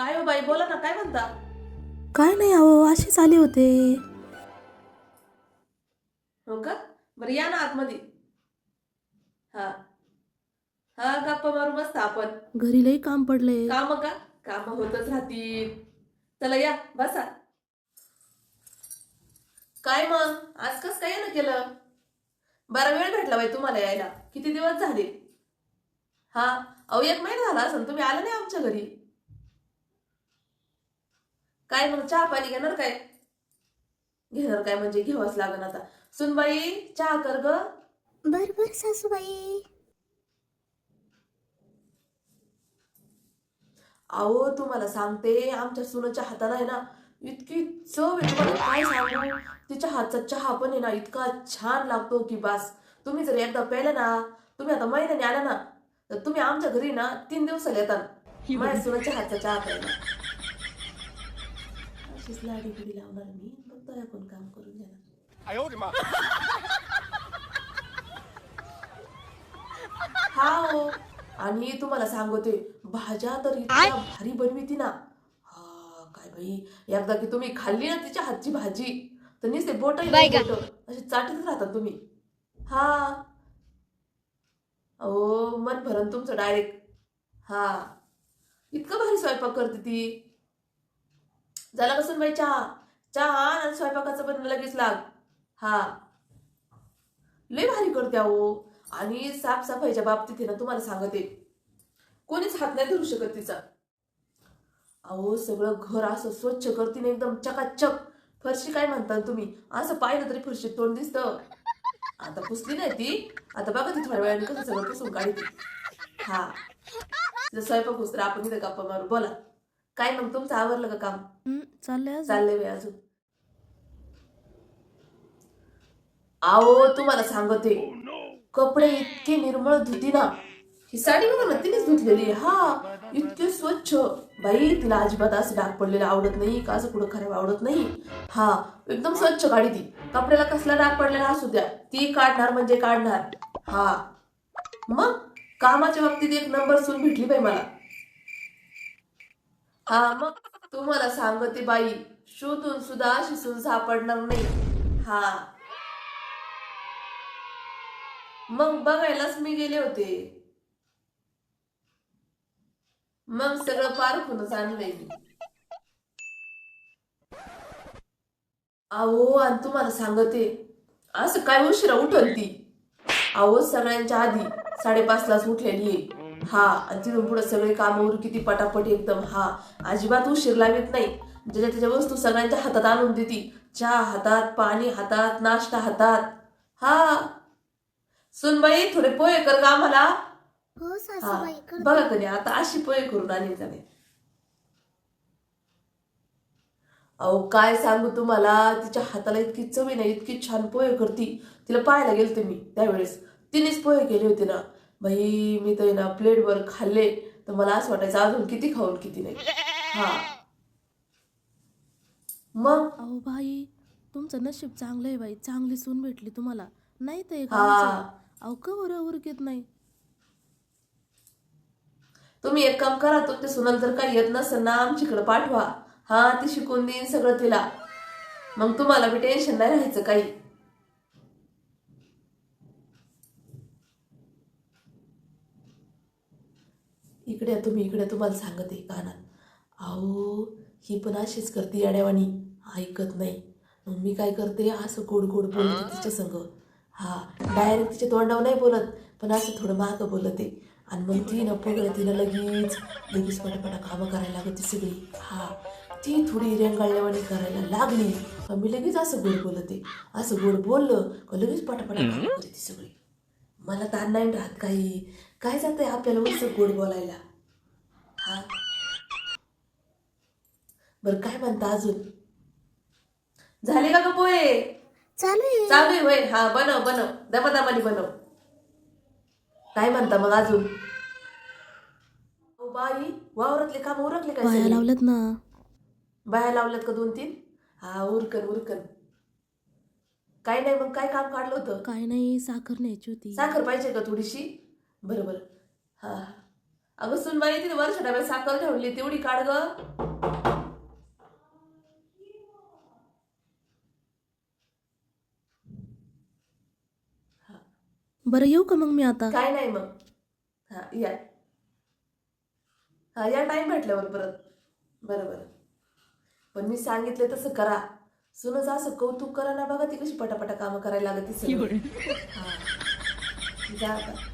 काय हो बाई बोला ना काय म्हणता? काय नाही अहो असेच आले होते. हो का? बरं या ना आतमध्ये. हा. हा गप्पा मारू मस्त आपण. घरी लई काम पडले काम का? काम होतच राहतील. चला या बसा. काय मग? आज कस काय ना केलं? बरा वेळ भेटला बाई तुम्हाला यायला. किती दिवस झाले? हा अहो एक महिना झाला असं तुम्ही आला नाही आमच्या घरी. काय मग चहा पाणी घेणार काय? घेणार काय म्हणजे घ्यावंच लागण आता. सुनबाई चहा कर ग. बर बर सासूबाई. अहो तुम्हाला सांगते आमच्या सुनाच्या हाताला आहे ना इतकी चव आहे. तुम्हाला काय सांगू? तिच्या हातचा चहा पण आहे ना इतका छान लागतो की बास. तुम्ही जर एकदा प्यायला ना तुम्ही आता महिन्याने आला ना तर तुम्ही आमच्या घरी ना तीन दिवसाला येतात माझ्या सुनाच्या हातचा चहा प्यायला. लाडी बिडी लावणार मी मग आपण काम करून हा हो आणि तुम्हाला सांगते भाज्या तर इतक्या भारी बनवीती ना. हा काय बाई. एकदा की तुम्ही खाल्ली ना तिच्या हातची भाजी तर निसते बोट अशी चाटत राहतात तुम्ही. हा. ओ मन भरण तुमचं डायरेक्ट हा. इतकं भारी स्वयंपाक करते ती. झाला कसं बाई चहा? चहा आणि स्वयंपाकाचं पण लगेच लाग. हा. लय भारी करते अहो. आणि साफसफाईच्या बाबतीत आहे ना तुम्हाला सांगते. कोणीच हात नाही धरू शकत तिचा. अहो सगळं घर असं स्वच्छ करते एकदम चकाचक. फरशी काय म्हणता तुम्ही? असं पाहिलं तरी फरशी तोंड दिसतं. आता पुसली नाही ती. आता बघा ती थोड्या वेळाने कसं सगळं पुसून काढते. हा. स्वयंपाक पुसला आपण इथं गप्पा मारू. बोला. काय मग तुमचं आवरलं का काम? चाललंय चाललंय वेळ अजून. आओ तुम्हाला सांगते. कपडे इतके निर्मळ धुती ना. ही साडी बघा ना तिनेच धुतलेली हा इतके स्वच्छ. बाई तिला अजिबात असं डाग पडलेलं आवडत नाही का असं कुठं खराब आवडत नाही? हा एकदम स्वच्छ गाडी ती. कपड्याला कसला डाग पडलेला असू द्या. ती काढणार म्हणजे काढणार. हा. मग कामाच्या बाबतीत एक नंबर सून भेटली बाई मला. हा मग तुम्हाला सांगते बाई शोधून सुद्धा शिसून सापडणार नाही. हा. मग बघायलाच मी गेले होते. मग सगळं पारखूनच आणलंय मी. अहो आणि तुम्हाला सांगते असं काय उशिरा उठल ती अहो सगळ्यांच्या आधी साडेपाच लाच उठलेली आहे. हा आणि तिथून पुढे सगळे कामावर किती पटापट एकदम हा. अजिबात उशीर लावत नाही. ज्याच्या त्याच्या वस्तू सगळ्यांच्या हातात आणून देती. चहा हातात पाणी हातात नाश्ता हातात. हा. सुनबाई थोडे पोहे कर का आम्हाला. हो बघा कधी आता अशी पोहे करून आणली त्याने अहो काय सांगू तुम्हाला? तिच्या हाताला इतकी चवी नाही इतकी छान पोहे करती. तिला पाहायला गेलते मी त्यावेळेस. तिनेच पोहे केले होते ना. बाई मी तर ना प्लेटवर खाल्ले. तर मला असं वाटायचं अजून किती खाऊन किती नाही. हा. मग? अहो बाई तुमचं नशीब चांगलं आहे बाई. चांगली सून भेटली तुम्हाला. नाही एक हा. अहो का बरं उरकीत नाही? तुम्ही एक काम करा तुमच्या सुनाला जर काही येत नसेल ना आमच्याकडे पाठवा. हा ती शिकून देईन सगळं तिला. मग तुम्हाला बी टेन्शन नाही राहायचं काही. इकडे तुम्ही इकडे तुम्हाला सांगते कानात अहो ही पण अशीच करते येड्यावानी ऐकत नाही. मग मी काय करते असं गोड गोड बोलते तिच्या संग. हा डायरेक्ट तिच्या तोंडावर नाही बोलत पण असं थोडं मागं बोलते. आणि मग ती ना पगड तिला लगेच लगेच पटापटा कामं करायला लागते सगळी. हा ती थोडी रेंगाळल्यावानी करायला लागली. का मी लगेच असं गोड बोलते. असं गोड बोललं का लगेच पटापटा कामं करते सगळी. मला ताण नाही राहत काही. काय जातंय आपल्याला मस्त गोड बोलायला? हा. बरं काय म्हणता अजून? झाले का ग पोहे? चालू आहे. चालू आहे होय. हा बनव बनव. दमादमानी बनव. काय म्हणता मग अजून? अहो, बाई वावरातले काम उरकले काय बाया सगळे? लावल्यात ना. बाया लावल्यात का दोन तीन? हा उरकन उरकन. काय नाही मग काय काम काढलं होतं? काय नाही साखर न्यायची होती. साखर पाहिजे का थोडीशी? बरं बरं. हा. अगं सुनबाई तिथे वर्ष डब्यात साखर ठेवली तेवढी काढ ग. बरं येऊ का मग मी आता? काय नाही मग. हा या. हा या टाइम भेटल्यावर परत. बरं बरं. पण मी सांगितले तसं करा. सुनच असं कौतुक करा ना बघा ती कशी पटापटा कामं करायला लागत. हा. जा आता.